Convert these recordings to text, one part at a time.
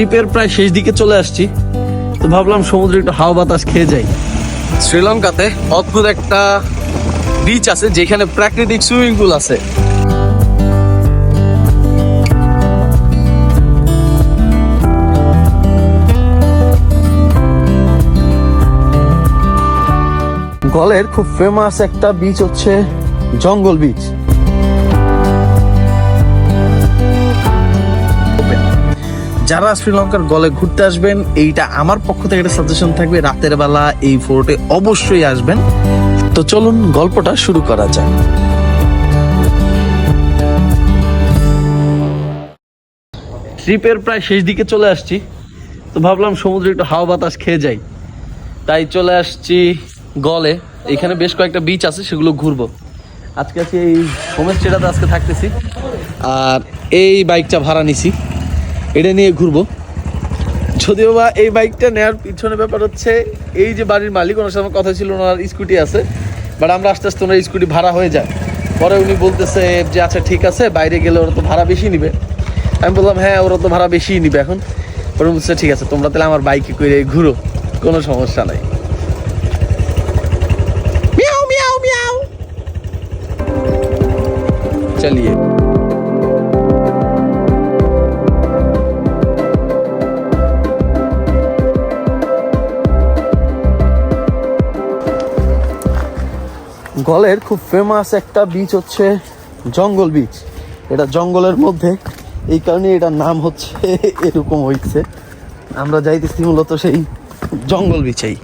ট্রিপের প্রায় শেষ দিকে চলে আসছি। তো ভাবলাম সমুদ্রে একটু হাওয়া বাতাস খেয়ে যাই। শ্রীলঙ্কাতে অদ্ভুত একটা বিচ আছে, যেখানে প্রাকৃতিক সুইমিং পুল আছে। গলের খুব ফেমাস একটা বিচ হচ্ছে জঙ্গল বিচ যারা শ্রীলঙ্কার গলে ঘুরতে আসবেন, এইটা আমার পক্ষ থেকে একটা সাজেশন থাকবে। রাতের বেলা এই ফোর্টে অবশ্যই আসবেন। তো চলুন গল্পটা শুরু করা যাক। ট্রিপের প্রায় শেষ দিকে চলে আসছি। তো ভাবলাম সমুদ্রে একটু হাওয়া বাতাস খেয়ে যাই। তাই চলে আসছি গলে। এখানে বেশ কয়েকটা বিচ আছে, সেগুলো ঘুরবো। আজকে আছি এই হোমস্টেটাতে আজকে থাকতেছি। আর এই বাইকটা ভাড়া নিছি। এটা নিয়ে ঘুরবো। যদিও বা এই বাইকটা নেওয়ার পিছনে ব্যাপার হচ্ছে, এই যে বাড়ির মালিক, ওনার সাথে কথা ছিল, ওনার স্কুটি আছে বাট আমরা আস্তে আস্তে ওনার স্কুটি ভাড়া হয়ে যায়। পরে উনি বলতেছে যে আচ্ছা ঠিক আছে, বাইরে গেলে ওরা তো ভাড়া বেশি নিবে। আমি বললাম হ্যাঁ ওরা তো ভাড়া বেশিই নিবে এখন। পরে বলছে, ঠিক আছে, তোমরা তাহলে আমার বাইকে করে ঘুরো, কোনো সমস্যা নাই। চলিয়ে। গলের খুব ফেমাস একটা বিচ হচ্ছে জঙ্গল বিচ এটা জঙ্গলের মধ্যে। এই কারণে এটার নাম হচ্ছে, এরকম হইছে। আমরা যাইতেছি মূলত সেই জঙ্গল বিচেই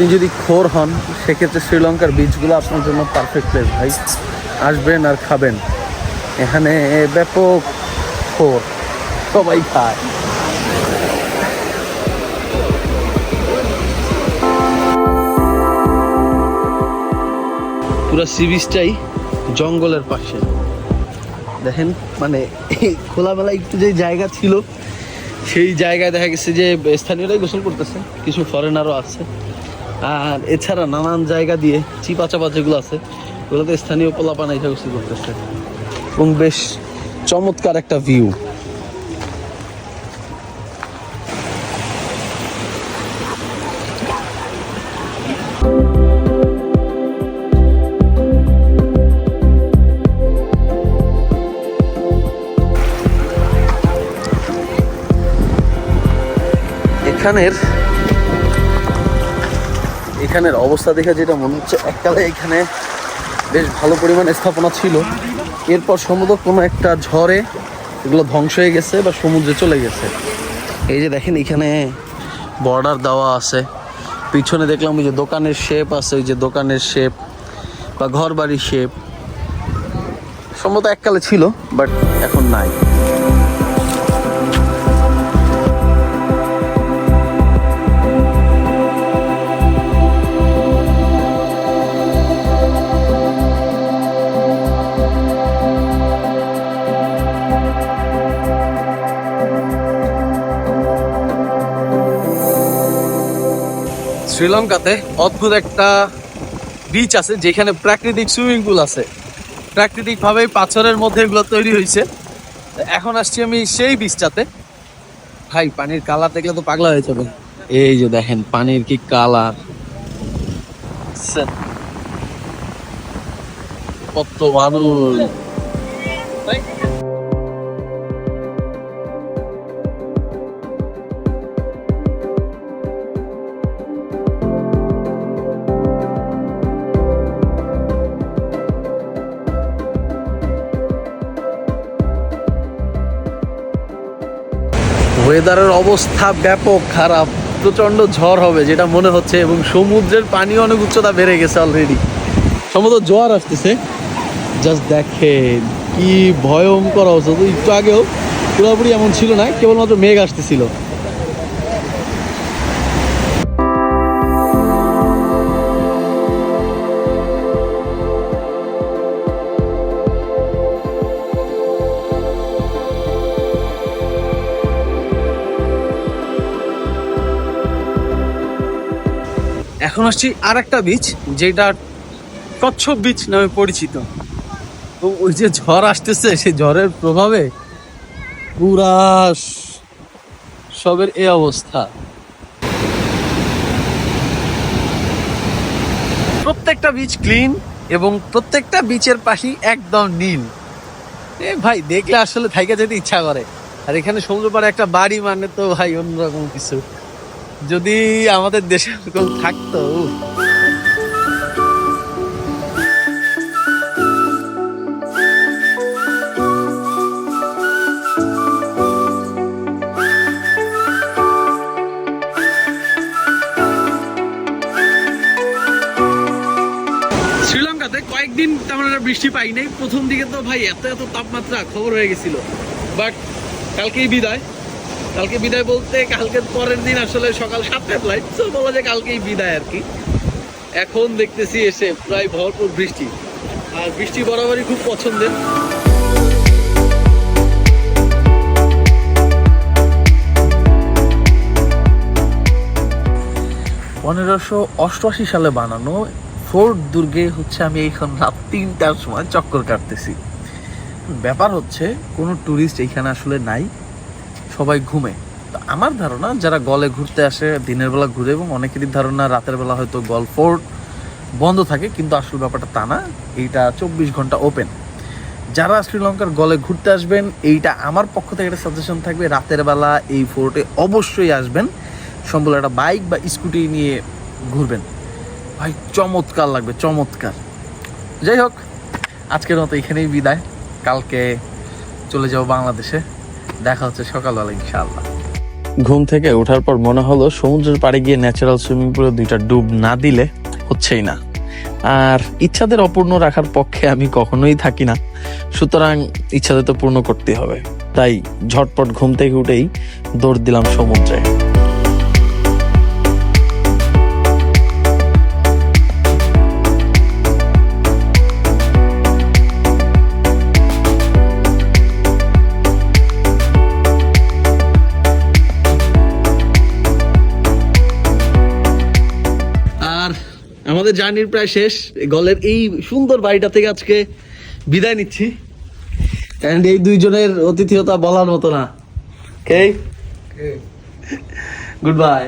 আপনি যদি খোর হন সেক্ষেত্রে শ্রীলঙ্কার বীজগুলো আপনার জন্য পারফেক্ট প্লেস ভাই। আসবেন আর খাবেন। এখানে ব্যাপক খোর সবাই খায়। পুরো সি বিচটাই জঙ্গলের পাশে। দেখেন মানে খোলামেলা একটু যে জায়গা ছিল সেই জায়গায় দেখা গেছে যে স্থানীয়রাই গোসল করতেছে কিছু ফরেনারও আছে। আর এছাড়া নানান জায়গা দিয়ে চিপা চাপা যেগুলো আছে। ওগুলোতে স্থানীয় পোলাপানা এসে গোসল করতেছে। এবং বেশ চমৎকার একটা ভিউ এখানের এখানের অবস্থা দেখে যেটা মনে হচ্ছে, এককালে এখানে বেশ ভালো পরিমাণ স্থাপনা ছিল। এরপর সমুদ্র কোনো একটা ঝড়ে এগুলো ধ্বংস হয়ে গেছে বা সমুদ্রে চলে গেছে। এই যে দেখেন, এখানে বর্ডার দেওয়া আছে। পিছনে দেখলাম ওই যে দোকানের শেপ আছে, ওই যে দোকানের শেপ বা ঘর বাড়ির শেপ সম্ভবত এককালে ছিল বাট এখন নাই। শ্রীলঙ্কাতে অদ্ভুত একটা বিচ আছে, যেখানে প্রাকৃতিক সুইমিং পুল আছে। প্রাকৃতিকভাবে পাথরের মধ্যে এগুলো তৈরি হয়েছে। এখন আসছি আমি সেই বিচটাতে ভাই, পানির কালার দেখলে তো পাগলা হয়ে যাবে। এই যে দেখেন, পানির কি কালার। কত মানুষ। ওয়েদারের অবস্থা ব্যাপক খারাপ, প্রচণ্ড ঝড় হবে যেটা মনে হচ্ছে এবং সমুদ্রের পানি অনেক উচ্চতা বেড়ে গেছে অলরেডি সম্ভবত জোয়ার আসতেছে। জাস্ট দেখেন কি ভয়ঙ্কর অবস্থা। তো একটু আগেও পুরোপুরি এমন ছিল না, কেবলমাত্র মেঘ আসতেছিল। এখন আসছি আর একটা বিচ যেটা কচ্ছপ বিচ নামে পরিচিত। তো ওই যে ঝড় আসতেছে, সেই ঝড়ের প্রভাবে পুরা সবের এই অবস্থা। প্রত্যেকটা বিচ ক্লিন এবং প্রত্যেকটা বিচের পাশেই একদম নীল। এ ভাই, দেখলে আসলে থাইকা যেতে ইচ্ছা করে। আর এখানে সমুদ্র পাড়ে একটা বাড়ি মানে তো ভাই অন্যরকম কিছু। যদি আমাদের দেশে এরকম থাকতো শ্রীলঙ্কাতে কয়েকদিন তেমন একটা বৃষ্টি পাই নাই প্রথম দিকে তো ভাই এত এত তাপমাত্রা খবর হয়ে গেছিল। বাট কালকেই বিদায়। কালকে বিদায় বলতে কালকের পরের দিন আসলে সকাল সাতটায় ফ্লাইট তো বলা যায় কালকেই বিদায় আর কি। এখন দেখতেছি এসে প্রায় ভরপুর বৃষ্টি। আর বৃষ্টি বরাবরই খুব পছন্দের। পনেরোশো অষ্টআশি সালে বানানো ফোর্ট দুর্গে হচ্ছে আমি এখন রাত তিনটার সময় চক্কর কাটতেছি। ব্যাপার হচ্ছে কোনো ট্যুরিস্ট এইখানে আসলে নাই। সবাই ঘুমে। তো আমার ধারণা, যারা গলে ঘুরতে আসে, দিনের বেলা ঘুরে এবং অনেকেরই ধারণা রাতের বেলা হয়তো গল ফোর্ট বন্ধ থাকে, কিন্তু আসল ব্যাপারটা তা না, এইটা চব্বিশ ঘণ্টা ওপেন যারা শ্রীলঙ্কার গলে ঘুরতে আসবেন, এইটা আমার পক্ষ থেকে একটা সাজেশন থাকবে, রাতের বেলা এই ফোর্টে অবশ্যই আসবেন। সম্ভব একটা বাইক বা স্কুটি নিয়ে ঘুরবেন। ভাই, চমৎকার লাগবে, চমৎকার। যাই হোক, আজকের মতো এখানেই বিদায়। কালকে চলে যাব বাংলাদেশে। দেখা হচ্ছে সকালবেলা, ইনশাআল্লাহ। ঘুম থেকে ওঠার পর মনে হলো সমুদ্রের পাড়ে গিয়ে ন্যাচারাল সুইমিং পুলে দুইটা ডুব না দিলে হচ্ছেই না। আর ইচ্ছাদের অপূর্ণ রাখার পক্ষে আমি কখনোই থাকি না। সুতরাং ইচ্ছাদের তো পূর্ণ করতে হবে। তাই ঝটপট ঘুম থেকে উঠেই দৌড় দিলাম সমুদ্রে। আমাদের জার্নির প্রায় শেষ। গলের এই সুন্দর বাড়িটা থেকে আজকে বিদায় নিচ্ছি। অ্যান্ড এই দুইজনের অতিথিয়তা বলার মতো না। কে গুড বাই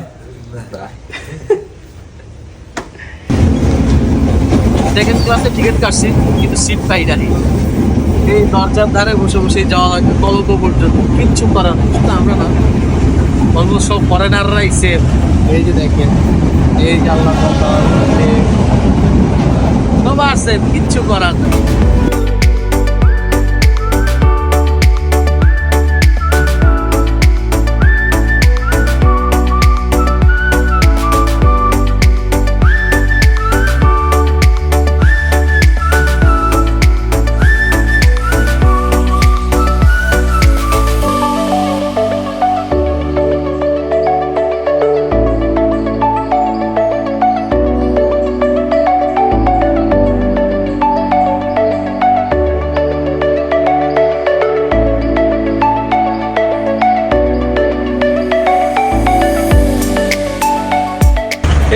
সেকেন্ড ক্লাসে টিকিট কাটছি কিন্তু সিট পাই নাই এই দরজার ধারে বসে বসে যাওয়া লাগে কলক পর্যন্ত। কিচ্ছু করার নেই শুধু আমরা না। অলমোস্ট সব ফরেনাররাই সেম এই যে দেখেন এই জানলা কথা সবার সেম কিচ্ছু করার নেই।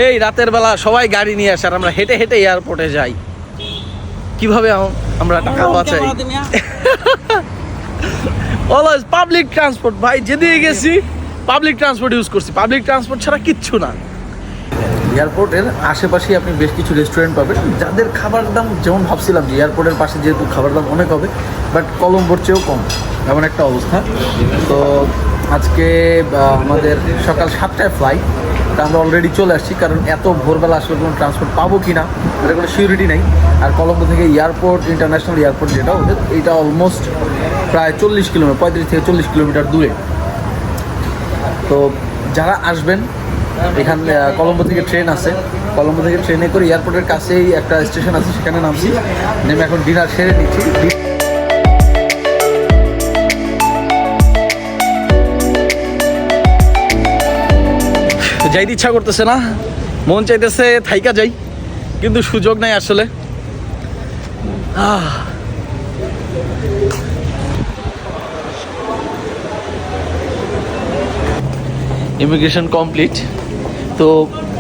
এই রাতের বেলা সবাই গাড়ি নিয়ে আসে আর আমরা হেঁটে হেঁটে এয়ারপোর্টে যাই। কীভাবে আমরা টাকা বাঁচাই? অলওয়েজ পাবলিক ট্রান্সপোর্ট ভাই যেদিকে গেছি পাবলিক ট্রান্সপোর্ট ইউজ করছি। পাবলিক ট্রান্সপোর্ট ছাড়া কিচ্ছু না। এয়ারপোর্টের আশেপাশেই আপনি বেশ কিছু রেস্টুরেন্ট পাবেন। যাদের খাবার দাম যেমন ভাবছিলাম যে এয়ারপোর্টের পাশে যেহেতু খাবার দাম অনেক হবে বাট কলম্বোর চেয়েও কম। এমন একটা অবস্থা। তো আজকে আমাদের সকাল সাতটায় ফ্লাইট আমরা অলরেডি চলে আসছি, কারণ এত ভোরবেলা আসলে কোনো ট্রান্সপোর্ট পাবো কি না এটা কোনো সিউরিটি নেই। আর কলম্বো থেকে এয়ারপোর্ট ইন্টারন্যাশনাল এয়ারপোর্ট যেটা ওদের এইটা অলমোস্ট প্রায় চল্লিশ কিলোমিটার পঁয়ত্রিশ থেকে চল্লিশ কিলোমিটার দূরে। তো যারা আসবেন, এখান কলম্বো থেকে ট্রেন আছে। কলম্বো থেকে ট্রেনে করে এয়ারপোর্টের কাছেই একটা স্টেশন আছে, সেখানে নামছি। নেমে এখন ডিনার সেরে নিচ্ছি। যাইতে ইচ্ছা করতেছে না। মন চাইতেছে থাইকা যাই, কিন্তু সুযোগ নাই আসলে। আহ। ইমিগ্রেশন কমপ্লিট তো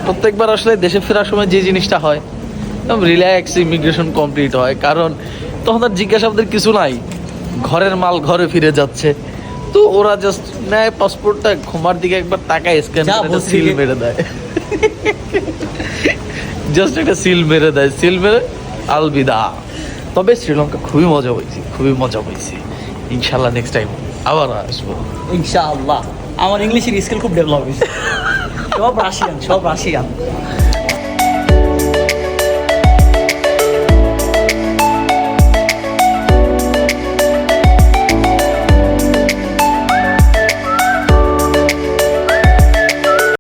প্রত্যেকবার আসলে দেশে ফেরার সময় যে জিনিসটা হয়, একদম রিল্যাক্স ইমিগ্রেশন কমপ্লিট হয়। কারণ তখন আর জিজ্ঞাসাবাদের কিছু নাই। ঘরের মাল ঘরে ফিরে যাচ্ছে। তো ওরা জাস্ট নেয় পাসপোর্টটা ঘুমার দিকে একবার তাকায় স্ক্যান করে সিল মেরে দেয়। জাস্ট একটা সিল মেরে দেয় সিল মেরে আলবিদা। তবে শ্রীলঙ্কা খুবই মজা হয়েছে খুবই মজা হয়েছে ইনশাল্লাহ নেক্সট টাইম আবার আসব। ইনশাআল্লাহ। আমার ইংলিশের স্কিল খুব ডেভেলপ হয়েছে। সব রাশিয়ান সব রাশিয়ান